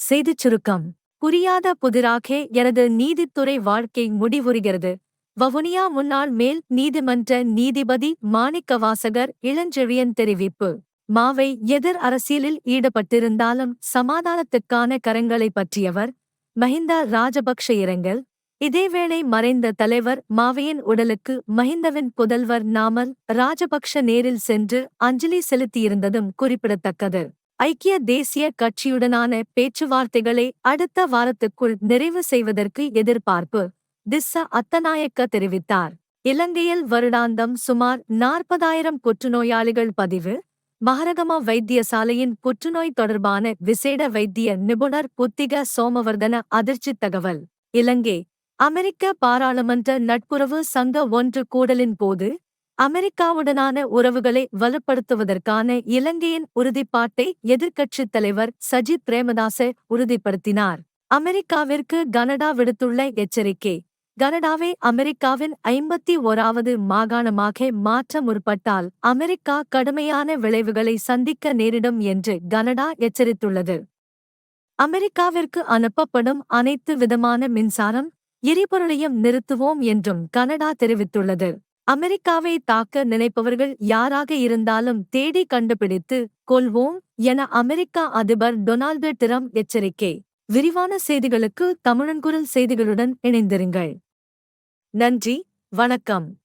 செய்திச் சுருக்கம். புரியாத புதிராக எனது நீதித்துறை வாழ்க்கை முடிவுறுகிறது. வவுனியா முன்னாள் மேல் நீதிமன்ற நீதிபதி மாணிக்கவாசகர் இளஞ்செழியன் தெரிவிப்பு. மாவை எதிர் அரசியலில் ஈடுபட்டிருந்தாலும் சமாதானத்துக்கான கரங்களை பற்றியவர் மஹிந்த ராஜபக்ஷ இரங்கல். இதேவேளை மறைந்த தலைவர் மாவையின் உடலுக்கு மஹிந்தவின் புதல்வர் நாமல் ராஜபக்ஷ நேரில் சென்று அஞ்சலி செலுத்தியிருந்ததும் குறிப்பிடத்தக்கது. ஐக்கிய தேசிய கட்சியுடனான பேச்சுவார்த்தைகளை அடுத்த வாரத்துக்குள் நிறைவு செய்வதற்கு எதிர்பார்ப்பு திஸ்ஸ அத்தநாயக்க தெரிவித்தார். இலங்கையில் வருடாந்தம் சுமார் நாற்பதாயிரம் புற்றுநோயாளிகள் பதிவு மகரகமா வைத்தியசாலையின் புற்றுநோய் தொடர்பான விசேட வைத்திய நிபுணர் புத்திக சோமவர்தன அதிர்ச்சி தகவல். இலங்கை அமெரிக்க பாராளுமன்ற நட்புறவு சங்க ஒன்று கூடலின் போது அமெரிக்காவுடனான உறவுகளை வலுப்படுத்துவதற்கான இலங்கையின் உறுதிப்பாட்டை எதிர்க்கட்சித் தலைவர் சஜித் பிரேமதாச உறுதிப்படுத்தினார். அமெரிக்காவிற்கு கனடா விடுத்துள்ள எச்சரிக்கை கனடாவை அமெரிக்காவின் ஐம்பத்தி ஓராவது மாகாணமாக மாற்ற முற்பட்டால் அமெரிக்கா கடுமையான விளைவுகளை சந்திக்க நேரிடும் என்று கனடா எச்சரித்துள்ளது. அமெரிக்காவிற்கு அனுப்பப்படும் அனைத்து விதமான மின்சாரம் எரிபொருளையும் நிறுத்துவோம் என்றும் கனடா தெரிவித்துள்ளது. அமெரிக்காவை தாக்க நினைப்பவர்கள் யாராக இருந்தாலும் தேடி கண்டுபிடித்து கொள்வோம் என அமெரிக்கா அதிபர் டொனால்டு டிரம்ப் எச்சரிக்கை. விரிவான செய்திகளுக்கு தமிழன்குரல் செய்திகளுடன் இணைந்திருங்கள். நன்றி வணக்கம்.